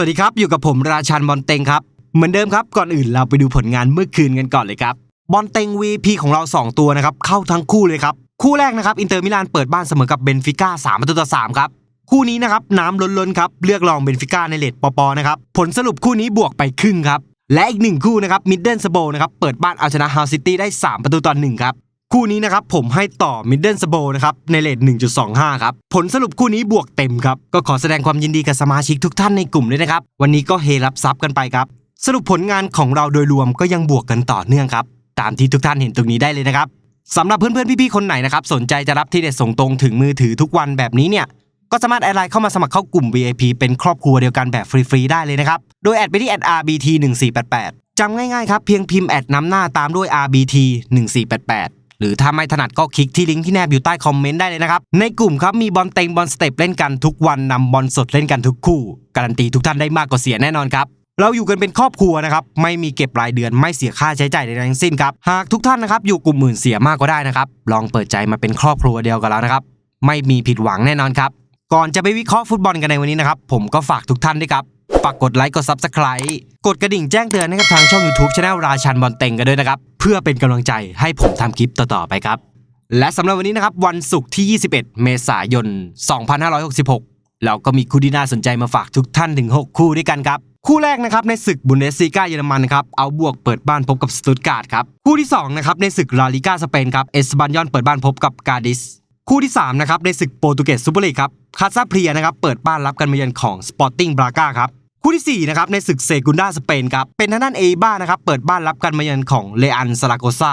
วัสดีครับ อยู่กับผมราชันบอลเต็งครับ เหมือนเดิมครับ ก่อนอื่นเราไปดูผลงานเมื่อคืนกันก่อนเลยครับ บอลเต็ง VP ของเรา 2 ตัวนะครับ เข้าทั้งคู่เลยครับ คู่แรกนะครับ อินเตอร์มิลานเปิดบ้านเสมอกับเบนฟิก้า3ประตูต่อ3ครับ คู่นี้นะครับ น้ำล้นๆครับ เลือกรองเบนฟิก้าในเลดปอปอนะครับ ผลสรุปคู่นี้บวกไปครึ่งครับ และอีกหนึ่งคู่นะครับ มิดเดิลสโบนะครับ เปิดบ้านเอาชนะฮาวซิตี้ได้ 3 ประตูต่อ1ครับ คู่นี้นะครับผมให้ต่อมิดเดิลสโบนะครับในเลท1.25 ครับ ผลสรุปคู่นี้บวกเต็มครับ ก็ขอแสดงความยินดีกับสมาชิกทุกท่านในกลุ่มด้วยนะครับ วันนี้ก็เฮรับซับกันไปครับ สรุปผลงานของเราโดยรวมก็ยังบวกกันต่อเนื่องครับ ตามที่ทุกท่านเห็นตรงนี้ได้เลยนะครับสำหรับเพื่อนๆพี่ๆคนไหนนะครับสนใจจะรับที่เด็ดส่งตรงถึงมือถือทุกวันแบบนี้เนี่ยก็สามารถแอดไลน์เข้ามาสมัครเข้ากลุ่ม VIP เป็นครอบครัวเดียวกันแบบฟรีๆได้เลยนะครับ โดยแอดไปที่แอด RBT 1488จำง่ายๆครับเพียงพิมพ์แอดนำหน้าตามด้วย RBT 1488 หรือถ้าไม่ถนัดก็คลิกที่ลิงก์ที่แนบอยู่ใต้คอมเมนต์ได้เลยนะครับ ในกลุ่มครับมีบอลเต็งบอลสเต็ปเล่นกันทุกวันนำบอลสดเล่นกันทุกคู่ การันตีทุกท่านได้มากกว่าเสียแน่นอนครับเราอยู่กันเป็นครอบครัวนะครับ ไม่มีเก็บรายเดือนไม่เสียค่าใช้จ่ายใดทั้งสิ้นครับ หากทุกท่านนะครับอยู่กลุ่มหมื่นเสียมากก็ได้นะครับ ลองเปิดใจมาเป็นครอบครัวเดียวกันแล้วนะครับ ไม่มีผิดหวังแน่นอนครับ ก่อนจะไปวิเคราะห์ฟุตบอลกันในวันนี้นะครับ ผมก็ฝากทุกท่านด้วยครับ ฝากกดไลค์กด Subscribe กดกระดิ่งแจ้งเตือนให้กับทางช่อง YouTube Channel ราชันบอลเต็งกันด้วยนะครับ เพื่อเป็นกำลังใจให้ผมทำคลิปต่อ ๆ ไปครับ และสำหรับวันนี้นะครับ วันศุกร์ที่ 21 เมษายน 2566 เราก็มีคู่ที่น่าสนใจมาฝากทุกท่านถึง 6 คู่ด้วยกันครับคู่แรกนะครับในศึกบุนเดสซีกาเยอรมันครับเอาบวกเปิดบ้านพบกับสตุตการ์ดครับคู่ที่2นะครับในศึกลาลิกาสเปนครับเอสบันยอนเปิดบ้านพบกับกาดิสคู่ที่3นะครับในศึกโปรตุเกสซูเปอร์ลีกครับคาซาเพลียนะครับเปิดบ้านรับการมาเยือนของสปอร์ติ้งบราก้าครับ คู่ที่ 4 นะครับ ในศึกเซกุนดาสเปนครับ เป็นทางด้านเอบ้านะครับ เปิดบ้านรับการมาเยือนของเลอันซาลาโกซา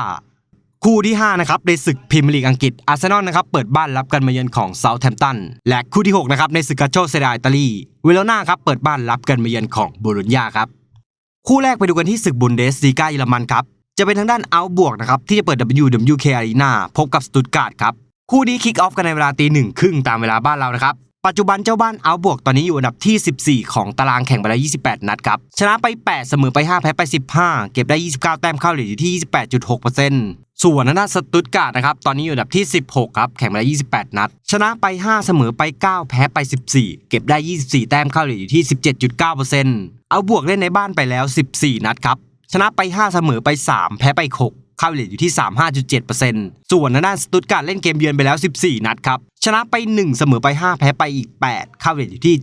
คู่ที่ 5 นะครับ ในศึกพรีเมียร์ลีกอังกฤษอาร์เซนอลนะครับ เปิดบ้านรับการมาเยือนของเซาท์แฮมป์ตัน และคู่ที่ 6 นะครับ ในศึกกาโชเซดาอิตาลี เวโรนาครับ เปิดบ้านรับการมาเยือนของโบโลญญาครับ คู่แรกไปดูกันที่ศึกบุนเดสลีกาเยอรมันครับ จะเป็นทางด้านเอาบวกนะครับ ที่จะเปิด WWK Arena พบกับสตุตการ์ดครับ คู่นี้คิกออฟกันในเวลาตีหนึ่งครึ่งตามเวลาบ้านเรานะครับ ปัจจุบันเจ้าบ้านเอาบวกตอนนี้อยู่อันดับที่ 14 ของตารางแข่งไปแล้ว 28 นัดครับชนะไป 8 เสมอไป 5 แพ้ไป 15 เก็บได้ 29 แต้มเข้าเหลืออยู่ที่ 28.6%ส่วนทางด้านสตุตการ์ดนะครับ ตอนนี้อยู่อันดับที่ 16 ครับ แข่งไปแล้ว28 นัด ชนะไป 5 เสมอไป 9 แพ้ไป 14 เก็บได้ 24 แต้มเข้าเหลืออยู่ที่ 17.9%เอาบวกเล่นในบ้านไปแล้ว 14 นัดครับ ชนะไป 5 เสมอไป 3 แพ้ไป 6 เข้าเรทอยู่ที่ 35.7%ส่วนทางด้านสตุตการ์ดเล่นเกมเยือนไปแล้ว 14 นัดครับ ชนะไป 1 เสมอไป 5 แพ้ไปอีก8เข้าเรทอยู่ที่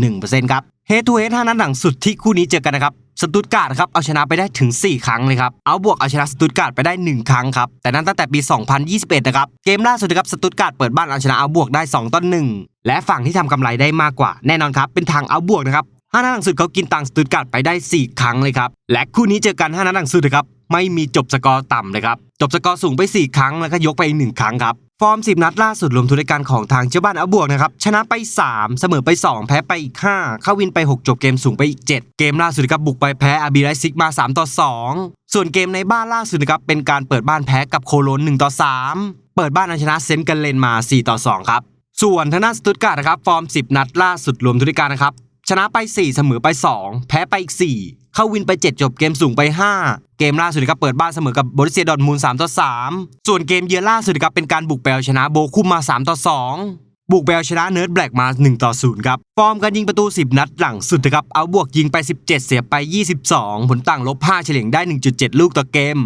7.1%ครับเฮดทูเฮด5นัดหลังสุดที่คู่นี้เจอกันนะครับสตุตการ์ดครับเอาชนะไปได้ถึง 4 ครั้งเลยครับเอาบวกเอาชนะสตุตการ์ดไปได้ 1 ครั้งครับแต่นั้นตั้งแต่ปี 2021 นะครับเกมล่าสุดนะครับสตุตการ์ดเปิดบ้านเอาชนะเอาบวกได้2ต่อ1และฝั่งที่ทำกำไรได้มากกว่า แน่นอนครับเป็นทางเอาบวกนะครับห้านัดหลังสุดเขากินตังสตุตการ์ดไปได้ 4 ครั้งเลยครับและคู่นี้เจอกัน5นัดหลังสุดนะครับ ไม่มีจบสกอร์ต่ำเลยครับ จบสกอร์สูงไป 4 ครั้งแล้วก็ยกไปอีก1ครั้งครับ ฟอร์ม 10 นัดล่าสุดรวมทุนในการของทางเจ้าบ้านอาบวกนะครับ ชนะไป 3 เสมอไป 2 แพ้ไปอีก 5 เข้าวินไป 6 จบเกมสูงไปอีก 7 เกมล่าสุดครับบุกไปแพ้อาบีไรซิกมา 3 ต่อ 2 ส่วนเกมในบ้านล่าสุดนะครับเป็นการเปิดบ้านแพ้กับโคโลน1ต่อ 3 เปิดบ้านเอาชนะเซนต์กันเลนมา 4 ต่อ 2 ครับส่วนทางด้านสตุตการ์นะครับฟอร์ม 10 นัดล่าสุดรวมทุนในการนะครับชนะไป 4 เสมอไป 2 แพ้ไปอีก 4 เข้าวินไป 7 จบเกมสูงไป 5 เกมล่าสุดครับเปิดบ้านเสมอกับบริเซียดอร์ทมูล3ต่อ3ส่วนเกมเยือนล่าสุดครับเป็นการบุกไปเอาชนะโบคุมมา3ต่อ2บุกไปเอาชนะเนิร์ดแบล็กมา 1 ต่อ 0 ครับ ฟอร์มการยิงประตู 10 นัดหลังสุดนะครับ เอาบวกยิงไป 17 เสียไป 22 ผลต่างลบ 5 เฉลี่ยได้ 1.7 ลูกต่อเกม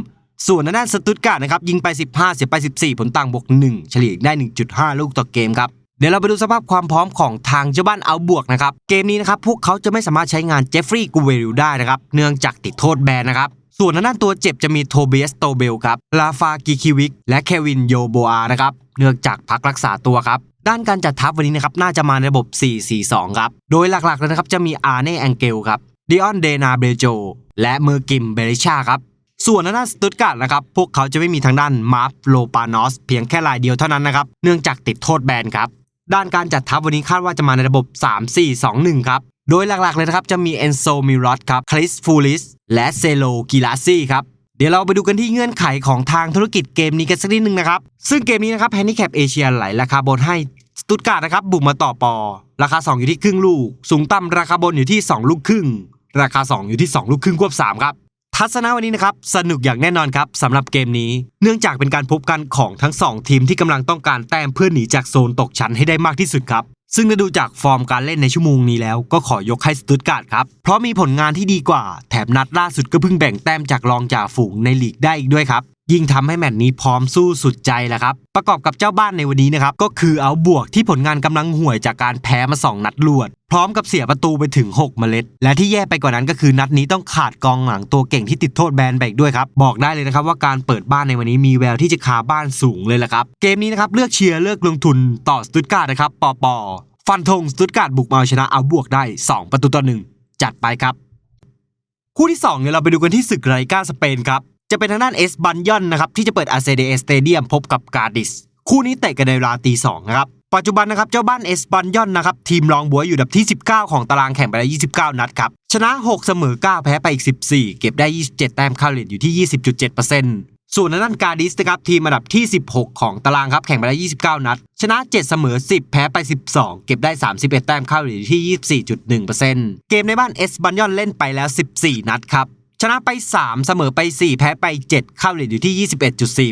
ส่วนทางด้านสตุตการ์ดนะครับ ยิงไป 15 เสียไป 14 ผลต่างบวก 1 เฉลี่ยได้ 1.5 ลูกต่อเกมครับ เดี๋ยวเราไปดูสภาพความพร้อมของทางเจ้าบ้านเอาบวกนะครับ เกมนี้นะครับพวกเขาจะไม่สามารถใช้งานเจฟฟรีย์กูเวริลได้นะครับ เนื่องจากติดโทษแบนนะครับ ส่วนด้านตัวเจ็บจะมีโทเบียสโตเบลครับลาฟากิคิวิกและเควินโยโบอานะครับเนื่องจากพักรักษาตัวครับด้านการจัดทัพวันนี้นะครับน่าจะมาในระบบ 4-4-2 ครับ โดยหลักๆเลยนะครับจะมีอาร์เน่แองเกลครับดิออนเดนาเบโจและเมอร์กิมเบริชาครับส่วนด้านสตุตการ์ดนะครับ พวกเขาจะไม่มีทางด้านมาร์ฟโลปานอสเพียงแค่รายเดียวเท่านั้นนะครับ เนื่องจากติดโทษแบนครับ ด้านการจัดทัพวันนี้คาดว่าจะมาในระบบ 3-4-2-1 ครับ โดยหลักๆเลยนะครับ จะมีเอนโซมิรอตครับ คริสฟูลิส และเซโลกิลาซี่ครับ เดี๋ยวเราไปดูกันที่เงื่อนไขของทางธุรกิจเกมนี้กันสักนิดนึงนะครับ ซึ่งเกมนี้นะครับแฮนดิแคปเอเชียไหลราคาบนให้สตุตการ์ดนะครับบุกมาต่อปอ ราคา 2 อยู่ที่ครึ่งลูก สูงต่ำราคาบนอยู่ที่ 2 ลูกครึ่ง ราคา 2 อยู่ที่ 2 ลูกครึ่งควบ3ครับ ทัศนะวันนี้นะครับสนุกอย่างแน่นอนครับสำหรับเกมนี้ เนื่องจากเป็นการพบกันของทั้งสองทีมที่กำลังต้องการแต้มเพื่อหนีจากโซนตกชั้นให้ได้มากที่สุดครับซึ่งถ้าดูจากฟอร์มการเล่นในชั่วโมงนี้แล้วก็ขอยกให้สตุตการ์ดครับ เพราะมีผลงานที่ดีกว่า แถมนัดล่าสุดก็เพิ่งแบ่งแต้มจากรองจ่าฝูงในลีกได้อีกด้วยครับ ยิ่งทำให้แมตช์นี้พร้อมสู้สุดใจแหละครับ ประกอบกับเจ้าบ้านในวันนี้นะครับ ก็คือเอาบวกที่ผลงานกำลังห่วยจากการแพ้มา 2 นัดรวด พร้อมกับเสียประตูไปถึง 6 เมล็ด และที่แย่ไปกว่านั้นก็คือนัดนี้ต้องขาดกองหลังตัวเก่งที่ติดโทษแบนไปอีกด้วยครับ บอกได้เลยนะครับว่าการเปิดบ้านในวันนี้มีแววที่จะคาบ้านสูงเลยแหละครับ เกมนี้นะครับเลือกเชียร์เลือกลงทุนต่อสตุตการ์ดนะครับปอปอฟันธงสตุตการ์ดบุกมาเอาชนะเอาบวกได้ 2 ประตูต่อหนึ่งจัดไปครับ คู่ที่2เนี่ยเราไปดูกันที่ศึกไรกาสเปนครับ จะเป็นทางด้านเอสบันยอนนะครับที่จะเปิดอาเซเดสเตเดียมพบกับกาดิสคู่นี้เตะกันในเวลาตีสองนะครับปัจจุบันนะครับเจ้าบ้านเอสบันยอนนะครับทีมรองบัวอยู่ดับที่ 19 ของตารางแข่งไปแล้ว29 นัดครับชนะ 6 เสมอ 9 แพ้ไปอีก 14 เก็บได้ 27 แต้มค่าเลียอยู่ที่ 20.7%ส่วนทางด้านกาดิสนะครับทีมอันดับที่ 16 ของตารางครับแข่งไปแล้ว29 นัด ชนะ 7 เสมอ 10 แพ้ไป 12 เก็บได้ 31 แต้มค่าเฉลี่ยอยู่ที่ 24.1%เกมในบ้านเอสบันยอนเล่นไปแล้ว 14 นัดครับ ชนะไป 3 เสมอไป 4 แพ้ไป 7 เข้าเรทอยู่ที่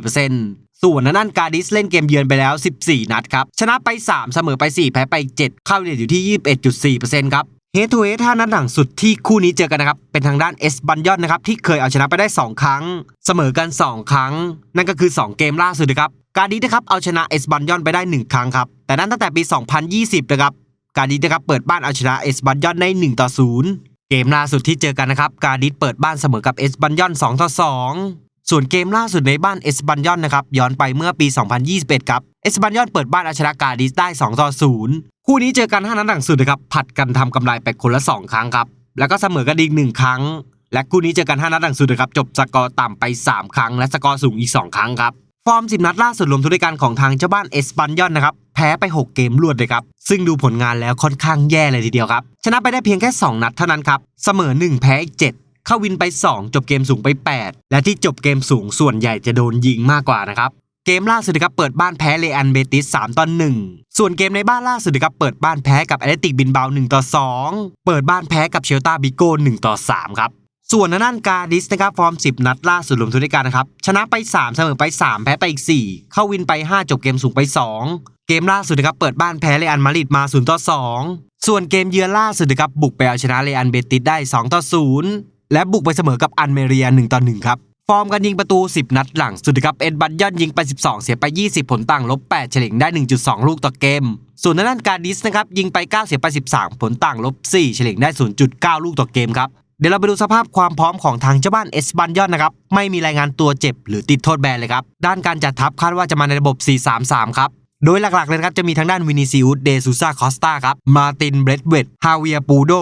21.4%ส่วนทางด้านการดิสเล่นเกมเยือนไปแล้ว 14 นัดครับ ชนะไป 3 เสมอไป 4 แพ้ไป 7 เข้าเรทอยู่ที่ 21.4%ครับเฮดทูเฮดท่านัดหลังสุดที่คู่นี้เจอกันนะครับ เป็นทางด้านเอสบันยอนนะครับ ที่เคยเอาชนะไปได้ 2 ครั้ง เสมอกัน 2 ครั้ง นั่นก็คือ 2 เกมล่าสุดนะครับ การดิสนะครับเอาชนะเอสบันยอนไปได้ 1 ครั้งครับ แต่นั้นตั้งแต่ปี 2020 นะครับ การดิสนะครับเปิดบ้านเอาชนะเอสบันยอนได้1ต่อ0 เกมล่าสุดที่เจอกันนะครับ การดิสเปิดบ้านเสมอกับเอสบันยอน2ต่อ2ส่วนเกมล่าสุดในบ้านเอสบันยอนนะครับย้อนไปเมื่อปี 2021 ครับเอสบันยอนเปิดบ้านอาชนะการดิสได้2ต่อ0คู่นี้เจอกัน 5 นัดหลังสุดนะครับผัดกันทำกำไรไปคนละ 2 ครั้งครับแล้วก็เสมอกันอีก1ครั้ง และคู่นี้เจอกัน 5 นัดหลังสุดนะครับจบสกอร์ต่ำไป 3 ครั้ง และสกอร์สูงอีก 2 ครั้งครับ ฟอร์ม10 นัดล่าสุดรวมทุกรายการของทางเจ้าบ้านเอสปันยอนนะครับแพ้ไป 6 เกมรวดเลยครับ ซึ่งดูผลงานแล้วค่อนข้างแย่เลยทีเดียวครับ ชนะไปได้เพียงแค่ 2 นัดเท่านั้นครับ เสมอ 1 แพ้อีก 7 เข้าวินไป 2 จบเกมสูงไป 8 และที่จบเกมสูงส่วนใหญ่จะโดนยิงมากกว่านะครับ เกมล่าสุดครับเปิดบ้านแพ้เลอันเบติส3ต่อ1ส่วนเกมในบ้านล่าสุดครับเปิดบ้านแพ้กับแอตเลติกบินเบา1ต่อ2เปิดบ้านแพ้กับเชลตาบิโก้1ต่อ3ครับ ส่วนทางด้านกาดิสนะครับฟอร์ม 10 นัดล่าสุดรวมทุกรายการนะครับ ชนะไป 3 เสมอไป 3 แพ้ไปอีก 4 เข้าวินไป 5 จบเกมสูงไป 2 เกมล่าสุดนะครับเปิดบ้านแพ้เรอัลมาริดมา0ต่อ2 ส่วนเกมเยือนล่าสุดนะครับบุกไปเอาชนะเรอัลเบติสได้2ต่อ0และบุกไปเสมอกับอันเมเรีย1ต่อ1ครับฟอร์มการยิงประตู 10 นัดหลังสุดนะครับเอ็ดบัตยอนยิงไป 12 เสียไป 20 ผลต่างลบ 8 เฉลี่ยได้ 1.2 ลูกต่อเกม ส่วนทางด้านการดิสนะครับยิงไป 9 เสียไป 13 ผลต่างลบ 4 เฉลี่ยได้ 0.9 ลูกต่อเกมครับ ดี๋ยวเราไปดูสภาพความพร้อมของทางเจ้าบ้านเอสบันยอนนะครับ ไม่มีรายงานตัวเจ็บหรือติดโทษแบนเลยครับ ด้านการจัดทัพคาดว่าจะมาในระบบ 4-3-3 ครับ โดยหลักๆเลยนะครับจะมีทางด้านวินิซิอุสเดซูซาคอสตาครับมาตินเบรดเวตฮาเวียปูโด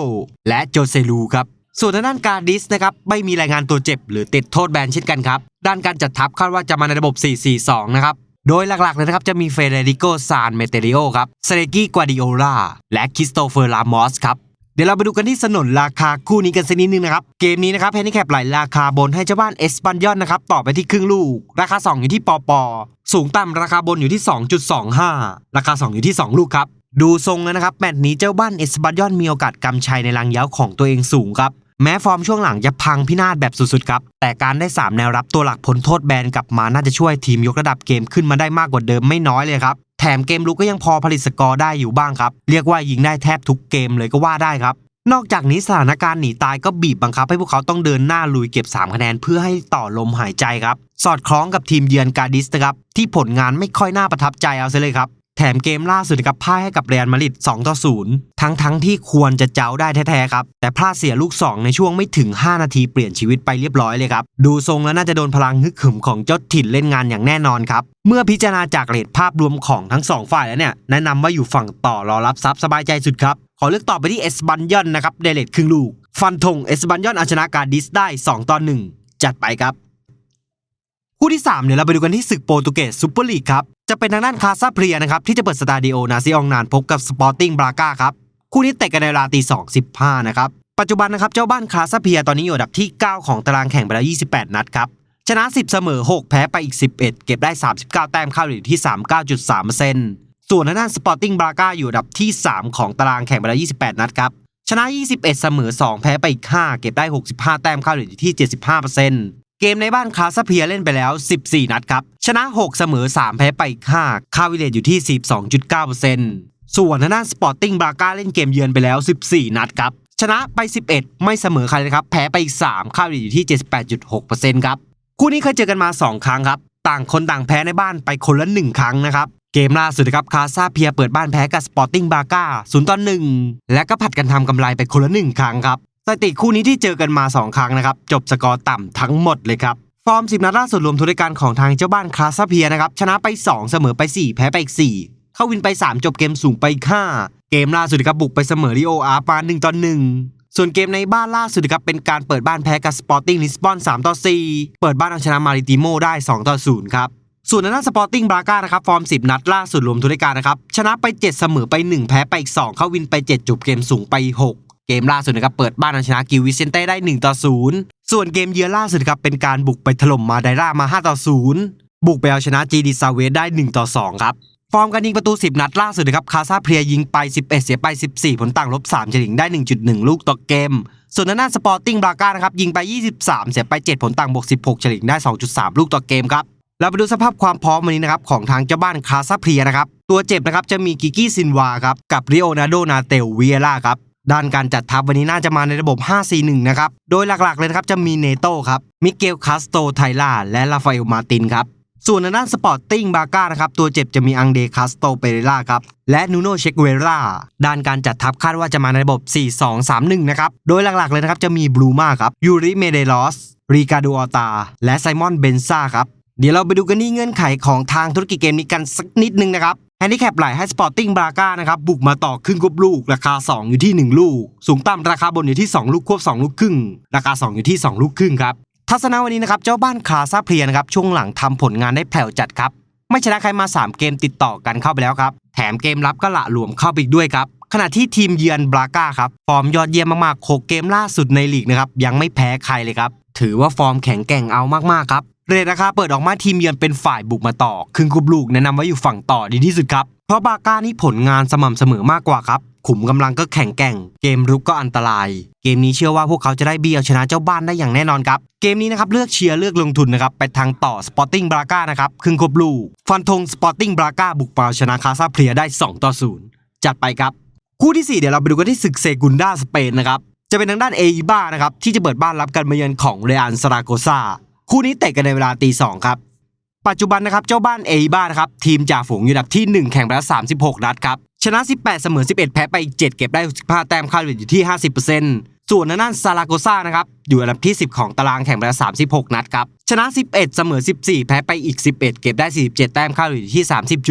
และโจเซลูครับส่วนทางด้านการดิสนะครับไม่มีรายงานตัวเจ็บหรือติดโทษแบนเช่นกันครับ ด้านการจัดทัพคาดว่าจะมาในระบบ 4-4-2 นะครับโดยหลักๆเลยนะครับจะมีเฟเดริโกซานเมเตริโอครับเซเลกี้กวาดิโอลาและคริสโตเฟอร์ลามอสครับ เดี๋ยวเราไปดูกันที่สนนราคาคู่นี้กันสักนิดนึงนะครับ เกมนี้นะครับแฮนดิแคปไหลราคาบนให้เจ้าบ้านเอสปันยอนนะครับต่อไปที่ครึ่งลูก ราคา 2 อยู่ที่ปอปอสูงต่ำราคาบนอยู่ที่ 2.25 ราคา 2 อยู่ที่ 2 ลูกครับ ดูทรงแล้วนะครับแมตช์นี้เจ้าบ้านเอสปันยอนมีโอกาสกำชัยในรังเย้าของตัวเองสูงครับแม้ฟอร์มช่วงหลังจะพังพินาศแบบสุดๆครับ แต่การได้ 3 แนวรับตัวหลักพ้นโทษแบนกลับมาน่าจะช่วยทีมยกระดับเกมขึ้นมาได้มากกว่าเดิมไม่น้อยเลยครับ แถมเกมลุกก็ยังพอผลิตสกอร์ได้อยู่บ้างครับ เรียกว่ายิงได้แทบทุกเกมเลยก็ว่าได้ครับ นอกจากนี้สถานการณ์หนีตายก็บีบบังคับให้พวกเขาต้องเดินหน้าลุยเก็บ 3 คะแนนเพื่อให้ต่อลมหายใจครับ สอดคล้องกับทีมเยือนกาดิสนะครับที่ผลงานไม่ค่อยน่าประทับใจเอาซะเลยครับ แถมเกมล่าสุดนะครับพ่ายให้กับเรอัลมาดริด2ต่อ0ทั้งทั้งที่ควรจะเจ้าได้แท้ๆครับ แต่พลาดเสียลูก 2 ในช่วงไม่ถึง 5 นาทีเปลี่ยนชีวิตไปเรียบร้อยเลยครับ ดูทรงแล้วน่าจะโดนพลังฮึกหึมของเจ้าถิ่นเล่นงานอย่างแน่นอนครับ เมื่อพิจารณาจากเรทภาพรวมของทั้ง 2 ฝ่ายแล้วเนี่ย แนะนำว่าอยู่ฝั่งต่อรอรับซับสบายใจสุดครับ ขอเลือกต่อไปที่เอสบันยอนนะครับเดเลตครึ่งลูก ฟันธงเอสบันยอนเอาชนะการดิสได้ 2ต่อ1จัดไปครับคู่ที่3เดี๋ยวเราไปดูกันที่ศึกโปรตุเกสซูเปอร์ลีกครับ จะเป็นทางด้านคาซาเพียนะครับที่จะเปิดสตาดิโอนาซิองนานพบกับสปอร์ติ้งบราก้าครับคู่นี้เตะกันในเวลาตีสองสิบห้านะครับปัจจุบันนะครับเจ้าบ้านคาซาเพียตอนนี้อยู่อันดับที่ 9 ของตารางแข่งไปแล้ว 28 นัดครับชนะ 10 เสมอ 6 แพ้ไปอีก 11 เก็บได้ 39 แต้มเข้าอยู่ที่ 39.3%ส่วนทางด้านสปอร์ติ้งบราก้าอยู่อันดับที่ 3 ของตารางแข่งไปแล้ว 28 นัดครับชนะ 21 เสมอ 2 แพ้ไปอีก 5 เก็บได้ 65 แต้มค่าเหรียญอยู่ที่ 75%เกมในบ้านคาซาเพียเล่นไปแล้ว 14 นัดครับ ชนะ 6 เสมอ 3 แพ้ไปอีก5ค่าวิเลตอยู่ที่42.9%ส่วนทางด้านสปอร์ติ้งบราก้าเล่นเกมเยือนไปแล้ว 14 นัดครับ ชนะไป 11 ไม่เสมอใครเลยครับ แพ้ไปอีก 3 ค่าวิเลตอยู่ที่ 78.6%ครับ คู่นี้เคยเจอกันมา 2 ครั้งครับ ต่างคนต่างแพ้ในบ้านไปคนละ 1 ครั้งนะครับเกมล่าสุดนะครับคาซาเพียเปิดบ้านแพ้กับสปอร์ติ้งบาก้า0ต่อ1และก็ผัดกันทำกำไรไปคนละ 1 ครั้งครับ สถิติคู่นี้ที่เจอกันมา 2 ครั้งนะครับ จบสกอร์ต่ำทั้งหมดเลยครับ ฟอร์ม10นัดล่าสุดรวมทุนด้วยกันของทางเจ้าบ้านคลาซเพียนะครับ ชนะไป 2 เสมอไป 4 แพ้ไปอีก 4 เข้าวินไป 3 จบเกมสูงไป5เกมล่าสุดครับบุกไปเสมอริโออาร์มา1ต่อ1ส่วนเกมในบ้านล่าสุดครับเป็นการเปิดบ้านแพ้กับสปอร์ติ้งลิสบอน3ต่อ4เปิดบ้านเอาชนะมาริติโมได้2ต่อ0ครับส่วนทางด้านสปอร์ติ้งบราก้านะครับฟอร์ม 10 นัดล่าสุดรวมทุนด้วยกันนะครับชนะไป 7 เสมอไป 1 แพ้ไปอีก 2 เข้าวินไป 7 จบเกมสูงไป 6 เกมล่าสุดนะครับเปิดบ้านเอาชนะกิวิเซนเต้ได้1ต่อ0ส่วนเกมเยือนล่าสุดครับเป็นการบุกไปถล่มมาไดรามา5ต่อ0บุกไปเอาชนะจีดีซาเวสได้1ต่อ2ครับฟอร์มการยิงประตู 10 นัดล่าสุดนะครับคาซาเพลียยิงไป 11 เสียไป 14 ผลต่างลบ3เฉลี่ยได้ 1.1 ลูกต่อเกม ส่วนทางด้านสปอร์ติ้งบราก้านะครับยิงไป 23 เสียไป 7 ผลต่างบวก 16เฉลี่ยได้ 2.3 ลูกต่อเกมครับเราไปดูสภาพความพร้อมวันนี้นะครับของทางเจ้าบ้านคาซาเพลียนะครับตัวเจ็บนะครับจะมีกิกกี้ซินวาครับกับริโอนาโดนาเตลเวียร่าครับ ด้านการจัดทัพวันนี้น่าจะมาในระบบ 5-4-1 นะครับ โดยหลักๆ เลยครับจะมีเนโต้ครับ มิเกลคาสโตไทล่า และลาฟาเอลมาตินครับ ส่วนทางด้านสปอร์ติ้งบาก้านะครับ ตัวเจ็บจะมีอังเดคาสโตเปเรล่าครับ และนูโนเชกเวราด้านการจัดทัพคาดว่าจะมาในระบบ 4-2-3-1 นะครับ โดยหลักๆ เลยนะครับจะมีบลูมาครับยูริเมเดลอสรีกาโดอตา และไซมอนเบนซ่าครับ เดี๋ยวเราไปดูกันที่เงื่อนไขของทางธุรกิจเกมนี้กันสักนิดนึงนะครับ แฮนดิแคปไหลให้สปอร์ติ้งบราก้านะครับบุกมาต่อครึ่งกบลูก ราคา 2 อยู่ที่ 1 ลูก สูงต่ำราคาบนอยู่ที่ 2 ลูกควบ 2 ลูกครึ่ง ราคา 2 อยู่ที่ 2 ลูกครึ่งครับทัศนะวันนี้นะครับเจ้าบ้านคาซาเพลียนะครับช่วงหลังทำผลงานได้แผ่วจัดครับไม่ชนะใครมา 3 เกมติดต่อกันเข้าไปแล้วครับแถมเกมรับก็ละหลวมเข้าไปอีกด้วยครับขณะที่ทีมเยือนบราก้าครับฟอร์มยอดเยี่ยมมากๆ6เกมล่าสุดในลีกนะครับยังไม่แพ้ใครเลยครับถือว่าฟอร์มแข็งแกร่งเอามากๆครับ เรทราคาเปิดออกมาทีมเยือนเป็นฝ่ายบุกมาต่อ ครึ่งกรุ๊ปลูกแนะนำไว้อยู่ฝั่งต่อดีที่สุดครับ เพราะบาก้านี่ผลงานสม่ำเสมอมากกว่าครับ ขุมกำลังก็แข็งแกร่ง เกมรุกก็อันตราย เกมนี้เชื่อว่าพวกเขาจะได้เบียเอาชนะเจ้าบ้านได้อย่างแน่นอนครับ เกมนี้นะครับเลือกเชียร์เลือกลงทุนนะครับไปทางต่อสปอร์ติ้งบราก้านะครับครึ่งกรุ๊ปลูก ฟันธงสปอร์ติ้งบราก้าบุกมาเอาชนะคาซาเพลียได้ 2 ต่อ 0 จัดไปครับคู่ที่ 4 เดี๋ยวเราไปดูกันที่ศึกเซกุนดาสเปนนะครับจะเป็นทางด้านเออีบ้านะครับที่จะเปิดบ้านรับการมาเยือนของเรอัลซาราโกซา คู่นี้เตะกันในเวลาตีสองครับ ปัจจุบันนะครับเจ้าบ้านเอบ้านครับทีมจ่าฝูงอยู่อันดับที่ 1 แข่งไปแล้ว36 นัดครับชนะ 18 เสมอ 11 แพ้ไปอีก 7 เก็บได้ 65 แต้มค่าเหรียอยู่ที่ 50%ส่วนทางด้านซาราโกซานะครับอยู่อันดับที่ 10 ของตารางแข่งไปแล้ว36 นัดครับชนะ 11 เสมอ 14 แพ้ไปอีก 11 เก็บได้ 47 แต้มค่าเหรียอยู่ที่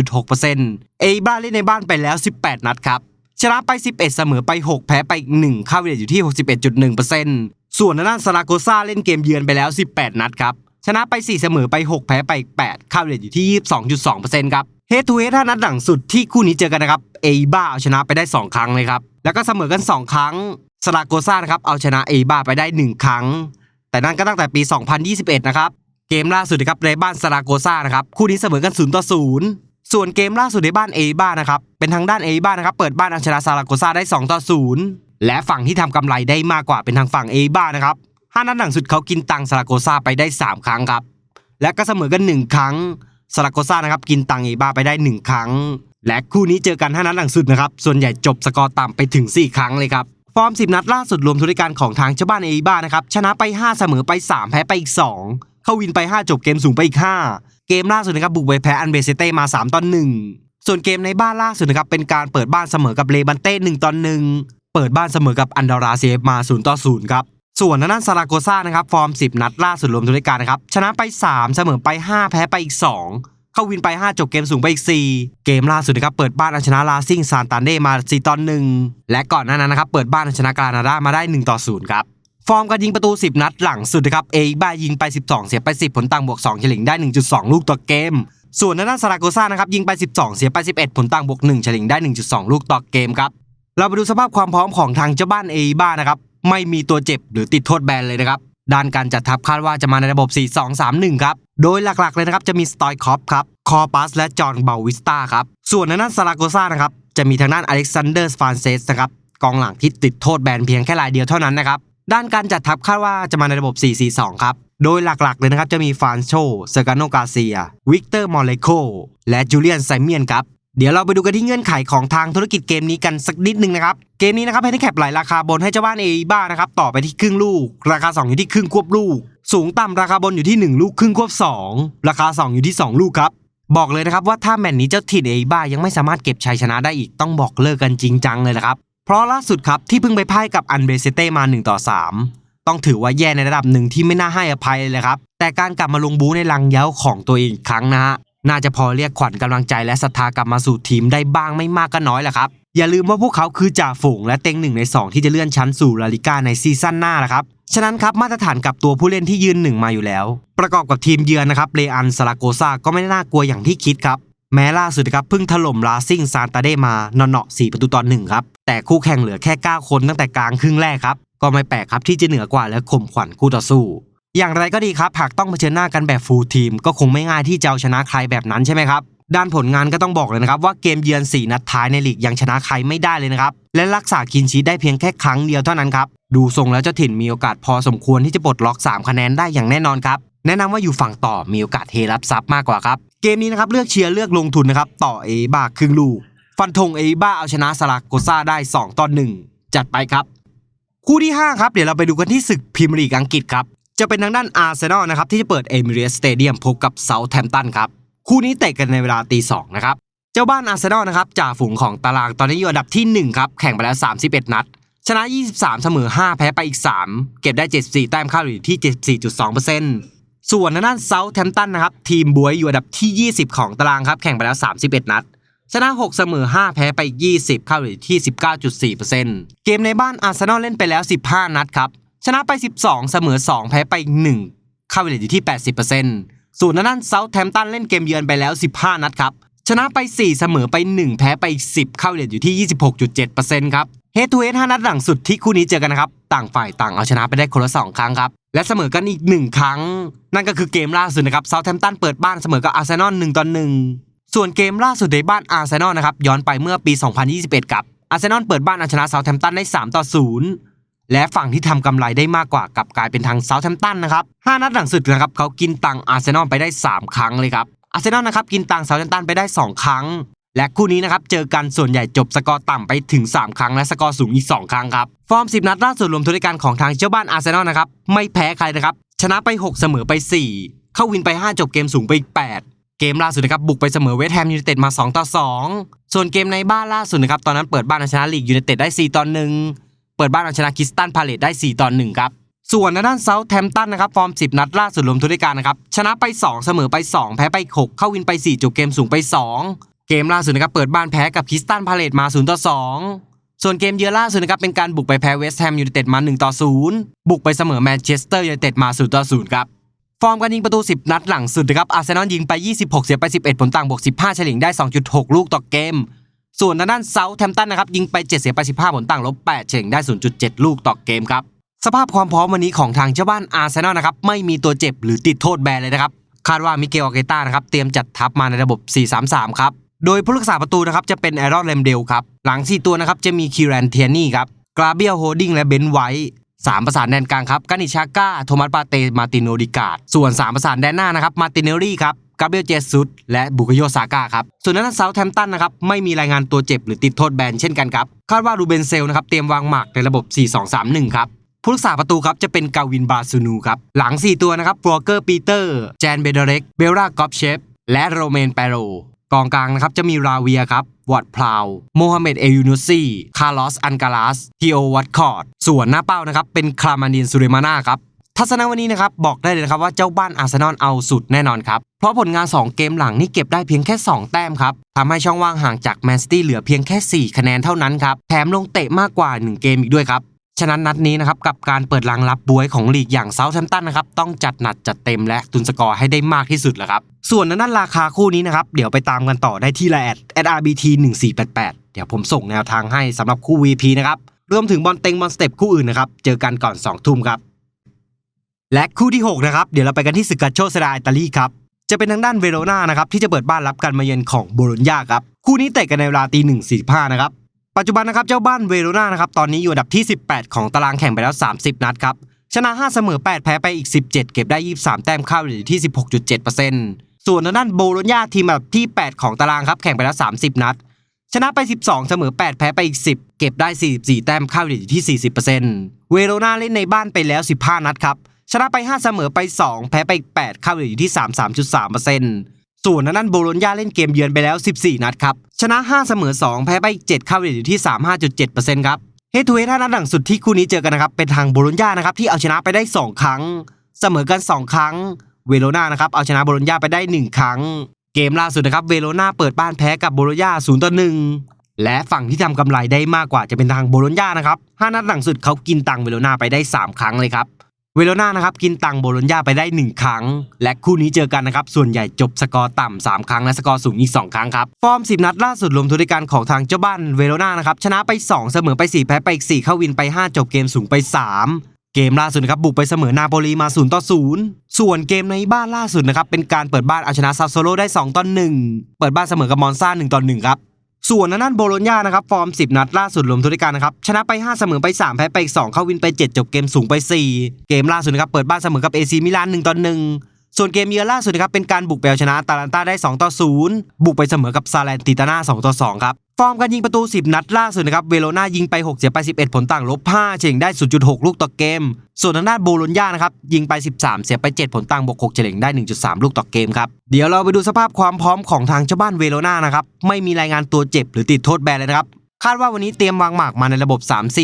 30.6%เออีบ้านเล่นในบ้านไปแล้ว 18 นัดครับชนะไป 11 เสมอไป 6 แพ้ไปอีก1ค่าเฉลี่ยอยู่ที่ 61.1% ส่วนทางด้านซาราโกซาเล่นเกมเยือนไปแล้ว 18 นัดครับ ชนะไป 4 เสมอไป 6 แพ้ไปอีก8ค่าเฉลี่ยอยู่ที่ 22.2%ครับเฮดทูเฮดถ้านัดหลังสุดที่คู่นี้เจอกันนะครับ เอบ้าเอาชนะไปได้ 2 ครั้งเลยครับ แล้วก็เสมอกัน 2 ครั้งซาราโกซานะครับเอาชนะเอบ้าไปได้ 1 ครั้ง แต่นั่นก็ตั้งแต่ปี 2021 นะครับ เกมล่าสุดนะครับในบ้านซาราโกซานะครับคู่นี้เสมอกัน0ต่อ0ส่วนเกมล่าสุดในบ้านเอบ้านะครับ เป็นทางด้านเอบ้านะครับ เปิดบ้านเอาชนะซาราโกซาได้ 2 ต่อ 0 และฝั่งที่ทำกำไรได้มากกว่าเป็นทางฝั่งเอบ้านะครับห้านัดหลังสุดเขากินตังซาราโกซาไปได้ 3 ครั้งครับ และก็เสมอกัน 1 ครั้งซาราโกซานะครับกินตังเอบ้าไปได้ 1 ครั้ง และคู่นี้เจอกันห้านัดหลังสุดนะครับส่วนใหญ่จบสกอร์ต่ำไปถึง 4 ครั้งเลยครับฟอร์ม 10 นัดล่าสุดรวมทุนการของทางเจ้าบ้านเอบ้านะครับชนะไป 5 เสมอไป 3 แพ้ไปอีก 2 เข้าวินไป 5 จบเกมสูงไปอีก 5 เกมล่าสุดนะครับบุกไปแพ้อันเบเซเต้มา 3ต่อ1ส่วนเกมในบ้านล่าสุดนะครับเป็นการเปิดบ้านเสมอกับเลบันเต้1ต่อ1 เปิดบ้านเสมอกับอันดาราเซฟมา0ต่อ0ครับส่วนทางด้านซาราโกซ่านะครับฟอร์ม 10 นัดล่าสุดรวมทุนการนะครับชนะไป 3 เสมอไป 5 แพ้ไปอีก 2 เข้าวินไป 5 จบเกมสูงไปอีก 4 เกมล่าสุดนะครับเปิดบ้านเอาชนะลาซิงซานตานเดมา4ต่อ1และก่อนหน้านั้นนะครับเปิดบ้านเอาชนะกานาดามาได้1ต่อ0ครับฟอร์มการยิงประตู 10 นัดหลังสุดนะครับเอบ้ายิงไป 12 เสียไป 10 ผลต่างบวก2เฉลี่ยได้ 1.2 ลูกต่อเกม ส่วนทางด้านซาราโกซ่านะครับยิงไป 12 เสียไป 11 ผลต่างบวก1เฉลี่ยได้ 1.2 ลูกต่อเกมครับ เราไปดูสภาพความพร้อมของทางเจ้าบ้านเอบ้านะครับ ไม่มีตัวเจ็บหรือติดโทษแบนเลยนะครับ ด้านการจัดทัพคาดว่าจะมาในระบบ 4-2-3-1 ครับ โดยหลักๆเลยนะครับจะมีสตอยคอปครับ คอปัส และจอห์นเบลวิสตาครับ ส่วนทางด้านซาราโกซ่านะครับ จะมีทางด้านอเล็กซานเดอร์สฟานเซสนะครับ กองหลังที่ติดโทษแบนเพียงแค่รายเดียวเท่านั้นนะครับ ด้านการจัดทัพคาดว่าจะมาในระบบ 4-4-2 ครับ โดยหลักๆเลยนะครับจะมีฟานโชเซกาโนกาเซีย วิกเตอร์มอเลโคและจูเลียนไซเมียนครับ เดี๋ยวเราไปดูกันที่เงื่อนไขของทางธุรกิจเกมนี้กันสักนิดนึงนะครับ เกมนี้นะครับแฮนดิแคปหลายราคาบนให้เจ้าบ้านเอบ้านะครับต่อไปที่ครึ่งลูก ราคา 2 อยู่ที่ครึ่งควบลูก สูงต่ำราคาบนอยู่ที่ 1 ลูกครึ่งควบ 2 ราคา 2 อยู่ที่ 2 ลูกครับ บอกเลยนะครับว่าถ้าแมตช์นี้เจ้าถิ่นเอบ้ายังไม่สามารถเก็บชัยชนะได้อีกต้องบอกเลิกกันจริงจังเลยนะครับเพราะล่าสุดครับที่เพิ่งไปพ่ายกับอันเบเซเต้มา1ต่อ3 ต้องถือว่าแย่ในระดับหนึ่งที่ไม่น่าให้อภัยเลยครับแต่การกลับมาลงบูในลังเย้าของตัวเองอีกครั้งนะฮะ น่าจะพอเรียกขวัญกำลังใจและศรัทธากลับมาสู่ทีมได้บ้างไม่มากก็น้อยแหละครับ อย่าลืมว่าพวกเขาคือจ่าฝูงและเต็งหนึ่งใน 2 ที่จะเลื่อนชั้นสู่ลาลิก้าในซีซั่นหน้าแหละครับ ฉะนั้นครับมาตรฐานกับตัวผู้เล่นที่ยืนหนึ่งมาอยู่แล้ว ประกอบกับทีมเยือนนะครับเรอันซาลาโกซาก็ไม่ได้น่ากลัวอย่างที่คิดครับแม้ล่าสุดครับเพิ่งถล่มลาซิงซานตาเดมานอนเนาะ4ประตูต่อหนึ่งครับ แต่คู่แข่งเหลือแค่ 9 คนตั้งแต่กลางครึ่งแรกครับ ก็ไม่แปลกครับที่จะเหนือกว่าและข่มขวัญคู่ต่อสู้ อย่างไรก็ดีครับหากต้องเผชิญหน้ากันแบบฟูลทีม ก็คงไม่ง่ายที่จะเอาชนะใครแบบนั้นใช่ไหมครับด้านผลงานก็ต้องบอกเลยนะครับว่าเกมเยือน 4 นัดท้ายในลีกยังชนะใครไม่ได้เลยนะครับ และรักษาคินชีได้เพียงแค่ครั้งเดียวเท่านั้นครับ ดูทรงแล้วเจ้าถิ่นมีโอกาสพอสมควรที่จะปลดล็อก 3 คะแนนได้อย่างแน่นอนครับ แนะนำว่าอยู่ฝั่งต่อมีโอกาสเทรับซับมากกว่าครับ เกมนี้นะครับเลือกเชียร์เลือกลงทุนนะครับต่อเอบาครึ่งลูก ฟันธงเอบ้าเอาชนะสลากโกซ่าได้ 2ต่อ1จัดไปครับ คู่ที่5ครับเดี๋ยวเราไปดูกันที่ศึกพรีเมียร์ลีกอังกฤษครับ จะเป็นทางด้านอาร์เซนอลนะครับที่จะเปิดเอมิเรสสเตเดียมพบกับเซาท์แฮมป์ตันครับคู่นี้เตะกันในเวลาตีสองนะครับเจ้าบ้านอาร์เซนอลนะครับจ่าฝูงของตารางตอนนี้อยู่อันดับที่1ครับแข่งไปแล้ว 31 นัด ชนะ 23 เสมอ 5 แพ้ไปอีก 3 เก็บได้ 74 แต้มเข้าอยู่ที่ 74.2%ส่วนทางด้านเซาท์แฮมป์ตันนะครับทีมบวยอยู่อันดับที่ 20 ของตารางครับแข่งไปแล้ว 31 นัดชนะ 6 เสมอ 5 แพ้ไป 20 เข้าอยู่ที่ 19.4%เกมในบ้านอาร์เซนอลเล่นไปแล้ว 15 นัดครับ ชนะไป 12 เสมอ 2 แพ้ไป1เข้าอยู่ที่ 80%ส่วนทางด้นเซาท์แฮมป์ตันเล่นเกมเยือนไปแล้ว 15 นัดครับชนะไป 4 เสมอไป 1 แพ้ไป 10 เข้าเหรียอยู่ที่ 26.7%ครับเฮดทูเฮด5นัดหลังสุดที่คู่นี้เจอกันนะครับ ต่างฝ่ายต่างเอาชนะไปได้คนละ 2 ครั้งครับ และเสมอกันอีก 1 ครั้ง นั่นก็คือเกมล่าสุดนะครับเซาท์แฮมป์ตันเปิดบ้านเสมอกับอาร์เซนอล1ต่อ1ส่วนเกมล่าสุดในบ้านอาร์เซนอลนะครับย้อนไปเมื่อปี 2021 กับอาร์เซนอลเปิดบ้านเอาชนะเซาท์แฮมป์ตันได้ 3 ต่อ 0 และฝั่งที่ทำกำไรได้มากกว่ากลับกลายเป็นทางเซาท์แฮมป์ตันนะครับ5นัดหลังสุดนะครับเขากินตังอาร์เซนอลไปได้ 3 ครั้งเลยครับอาร์เซนอลนะครับกินตังเซาท์แฮมป์ตันไปได้ 2 ครั้ง และคู่นี้นะครับเจอกันส่วนใหญ่จบสกอร์ต่ำไปถึง 3 ครั้ง และสกอร์สูงอีก 2 ครั้งครับฟอร์ม 10 นัดล่าสุดรวมทุนกันของทางเจ้าบ้านอาร์เซนอลนะครับไม่แพ้ใครนะครับชนะไป 6 เสมอไป 4 เข้าวินไป 5 จบเกมสูงไปอีก8เกมล่าสุดนะครับบุกไปเสมอเวสต์แฮมยูไนเต็ดมา 2 ต่อ 2 ส่วนเกมในบ้านล่าสุดนะครับตอนนั้นเปิดบ้านชนะลีกยูไนเต็ดได้ 4 ต่อ 1 ปิดบ้านเอาชนะคิสตันพาเลตได้ 4 ต่อ 1 ครับ ส่วนด้านเซาท์แฮมป์ตันนะครับ ฟอร์ม 10 นัดล่าสุดรวมทุนด้วยกันนะครับ ชนะไป 2 เสมอไป 2 แพ้ไป 6 เข้าวินไป 4 จบเกมสูงไป 2 เกมล่าสุดนะครับเปิดบ้านแพ้กับคิสตันพาเลตมา0ต่อ2 ส่วนเกมเยือนล่าสุดนะครับเป็นการบุกไปแพ้เวสต์แฮมยูไนเต็ดมา1ต่อ0บุกไปเสมอแมนเชสเตอร์ยูไนเต็ดมา0ต่อ0ครับฟอร์มการยิงประตู 10 นัดหลังสุดนะครับอาร์เซนอลยิงไป 26 เสียไป 11 ผลต่างบวก 15 เฉลี่ยได้ 2.6 ลูกต่อเกม ส่วนทางด้านเซาท์แฮมตันนะครับยิงไป 7 เสียไป 15 ผลต่างลบ 8 เฉลี่ยได้ 0.7 ลูกต่อเกมครับ สภาพความพร้อมวันนี้ของทางเจ้าบ้านอาร์เซนอลนะครับไม่มีตัวเจ็บหรือติดโทษแบนเลยนะครับคาดว่ามิเกลอาเกต้านะครับเตรียมจัดทัพมาในระบบ 4-3-3 ครับ โดยผู้รักษาประตูนะครับจะเป็นแอรอนเลมเดลครับหลัง 4 ตัวนะครับจะมีคิรันเทียนี่ครับกราเบียลโฮดิงและเบนไวท์สามประสานแดนกลางครับกานิชาก้า โทมัสปาเต มาติโนดิกาดส่วนสามประสานแดนหน้านะครับ มาติเนลลี่ครับ กาเบรียลเจสุสและบุกโยซาก้าครับ ส่วนนั้นเซาแฮมป์ตันนะครับไม่มีรายงานตัวเจ็บหรือติดโทษแบนเช่นกันครับ คาดว่ารูเบนเซลนะครับเตรียมวางหมากในระบบ 4-2-3-1 ครับผู้รักษาประตูครับจะเป็นกาวินบาซูนูครับ หลัง 4 ตัวนะครับบรอเกอร์ปีเตอร์ แจนเบเดเร็ก เบลรากอฟเชฟ และโรเมนเปโร กองกลางนะครับจะมีราเวียครับ วอตพลาว โมฮัมเหม็ดเอยูนุซีคาร์ลอส อันกาลาสฮิโอวัตคอร์ด ส่วนหน้าเป้านะครับเป็นคลามานินซูเรมาน่าครับ ทัศนวันนี้นะครับบอกได้เลยนะครับว่าเจ้าบ้านอาร์เซนอลเอาสุดแน่นอนครับ เพราะผลงาน 2 เกมหลังนี่เก็บได้เพียงแค่ 2 แต้มครับทำให้ช่องว่างห่างจากแมนซิตี้เหลือเพียงแค่ 4 คะแนนเท่านั้นครับแถมลงเตะมากกว่า 1 เกมอีกด้วยครับฉะนั้นนัดนี้นะครับกับการเปิดรังรับบวยของลีกอย่างเซาท์แฮมป์ตันนะครับต้องจัดหนักจัดเต็มและตุนสกอร์ให้ได้มากที่สุดแหละครับส่วนนั้นราคาคู่นี้นะครับเดี๋ยวไปตามกันต่อได้ที่ไลน์แอด @rbt 1488เดี๋ยวผมส่งแนวทางให้สำหรับคู่ VP นะครับรวมถึงบอลเต็งบอลสเต็ปคู่อื่นนะครับเจอกันก่อน2ทุ่มครับ และคู่ที่ 6 นะครับ เดี๋ยวเราไปกันที่สึกกาโชเซราอิตาลีครับ จะเป็นทางด้านเวโรนานะครับ ที่จะเปิดบ้านรับการมาเยือนของโบโลญญาครับ คู่นี้เตะกันในเวลาตีหนึ่งสี่ห้านะครับ ปัจจุบันนะครับเจ้าบ้านเวโรนานะครับตอนนี้อยู่อันดับที่ 18 ของตารางแข่งไปแล้ว 30 นัดครับชนะ 5 เสมอ 8 แพ้ไปอีก 17 เก็บได้ 23 แต้มเข้าอยู่ที่ 16.7%ส่วนทางด้านโบโลญญาทีมอันดับที่ 8 ของตารางครับแข่งไปแล้ว 30 นัด ชนะไป 12 เสมอ 8 แพ้ไปอีก 10 เก็บได้ 44 แต้มเข้าอยู่ที่ 40%เวโรนาเล่นในบ้านไปแล้ว 15 นัดครับ ชนะไป 5 เสมอไป 2 แพ้ไปอีก8เข้าออยู่ที่ 33.3%ส่วนทางด้นโบโลญญาเล่นเกมเยือนไปแล้ว 14 นัดครับ ชนะ 5 เสมอ 2 แพ้ไป 7 เข้าออยู่ที่ 35.7%ครับเฮทูเฮท่านัดหลังสุดที่คู่นี้เจอกันนะครับ เป็นทางโบโลญญานะครับที่เอาชนะไปได้ 2 ครั้ง เสมอกัน 2 ครั้ง เวโรนานะครับเอาชนะโบโลญญาไปได้ 1 ครั้ง เกมล่าสุดนะครับเวโรนาเปิดบ้านแพ้กับโบโลญญา0ต่อ1และฝั่งที่ทำกำไรได้มากกว่าจะเป็นทางโบโลญญานะครับห้านัดหลังสุดเขากินตังเวโรนาไปได้ 3 ครั้งเลยครับ เวโรนานะครับกินตังโบโลญญาไปได้ 1 ครั้ง และคู่นี้เจอกันนะครับ ส่วนใหญ่จบสกอร์ต่ำ3ครั้งและสกอร์สูงอีก 2 ครั้งครับ ฟอร์ม 10 นัดล่าสุดรวมทุนกันของทางเจ้าบ้านเวโรนานะครับ ชนะไป 2 เสมอไป 4 แพ้ไปอีก 4 เข้าวินไป 5 จบเกมสูงไป 3 เกมล่าสุดนะครับบุกไปเสมอนาโปลีมา0ต่อ0ส่วนเกมในบ้านล่าสุดนะครับเป็นการเปิดบ้านเอาชนะซาโซโลได้2ต่อ1เปิดบ้านเสมอกับมอนซ่า1ต่อ1ครับ ส่วนนั้นโบโลญญานะครับฟอร์ม 10 นัดล่าสุดรวมทุนการนะครับชนะไป 5 เสมอไป 3 แพ้ไปอีก 2 เข้าวินไป 7 จบเกมสูงไป 4 เกมล่าสุดนะครับเปิดบ้านเสมอกับเอซีมิลาน1ต่อ1ส่วนเกมเยือนล่าสุดนะครับเป็นการบุกไปเอาชนะตาลันตาได้2ต่อ0บุกไปเสมอกับซาแลนติตาน่า2ต่อ2ครับ ฟอร์มการยิงประตู 10 นัดล่าสุดนะครับ เวโรนายิงไป 6 เสียไป 11 ผลต่างลบ 5 เฉลี่ยได้ 0.6 ลูกต่อเกม ส่วนทางด้านโบโลญญานะครับยิงไป 13 เสียไป 7 ผลต่างบวก 6 เฉลี่ยได้ 1.3 ลูกต่อเกมครับ เดี๋ยวเราไปดูสภาพความพร้อมของทางเจ้าบ้านเวโรนานะครับ ไม่มีรายงานตัวเจ็บหรือติดโทษแบนเลยนะครับ คาดว่าวันนี้เตรียมวางหมากมาในระบบ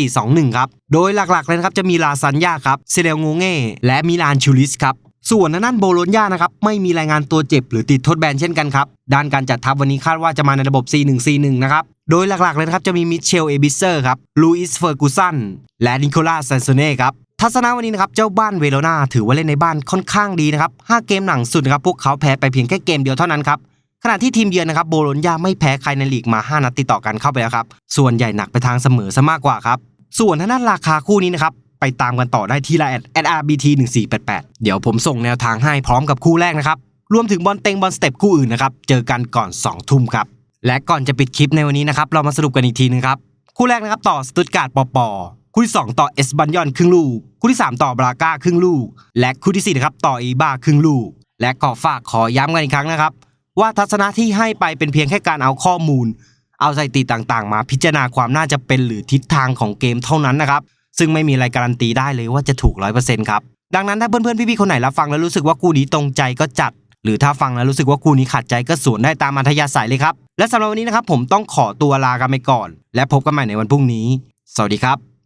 3-4-2-1 ครับ โดยหลักๆเลยนะครับจะมีลาซันยาครับเซเลลงเง่และมิลานชูลิสครับ ส่วนทางด้นโบโลญญานะครับไม่มีรายงานตัวเจ็บหรือติดทษแบนเช่นกันครับด้านการจัดทัพวันนี้คาดว่าจะมาในระบบ4-1-4-1นะครับโดยหลักๆเลยนะครับจะมีมิเชลเอบิเซอร์ครับลูอิสเฟอร์กูสันและนิโคลัสแซนโซเน่ครับทัศนะวันนี้นะครับเจ้าบ้านเวโรนาถือว่าเล่นในบ้านค่อนข้างดีนะครับ5เกมหลังสุดครับพวกเขาแพ้ไปเพียงแค่เกมเดียวเท่านั้นครับขณะที่ทีมเยือนนะครับโบโลญญาไม่แพ้ใครในลีกมา 5 นัดติดต่อกันเข้าไปแล้วครับส่วนใหญ่หนักไปทางเสมอซะมากกว่าครับส่วนทางด้านราคาคู่นี้นะครับไปตามกันต่อได้ที่ไลน์แอด RBT 1488 เดี๋ยวผมส่งแนวทางให้พร้อมกับคู่แรกนะครับ รวมถึงบอลเต็งบอลสเต็ปคู่อื่นนะครับ เจอกันก่อน2ทุ่มครับ และก่อนจะปิดคลิปในวันนี้นะครับ เรามาสรุปกันอีกทีนึงครับ คู่แรกนะครับต่อสตุตการ์ดปอปอคู่ที่ 2 ต่อเอสบันยอนครึ่งลูก คู่ที่ 3 ต่อบราก้าครึ่งลูก และคู่ที่4นะครับต่ออีบาครึ่งลูก และขอฝากขอย้ำกันอีกครั้งนะครับ ว่าทัศนะที่ให้ไปเป็นเพียงแค่การเอาข้อมูล เอาสถิติต่างๆ มาพิจารณาความน่าจะเป็นหรือทิศทางของเกมเท่านั้นนะครับซึ่งไม่มีอะไรการันตีได้เลยว่าจะถูก 100%ครับ ดังนั้นถ้าเพื่อนๆพี่ๆคนไหนรับฟังแล้วรู้สึกว่ากูนี้ตรงใจก็จัด หรือถ้าฟังแล้วรู้สึกว่ากูนี้ขัดใจก็สวนได้ตามอัธยาศัยเลยครับ และสำหรับวันนี้นะครับผมต้องขอตัวลากันไปก่อน และพบกันใหม่ในวันพรุ่งนี้ สวัสดีครับ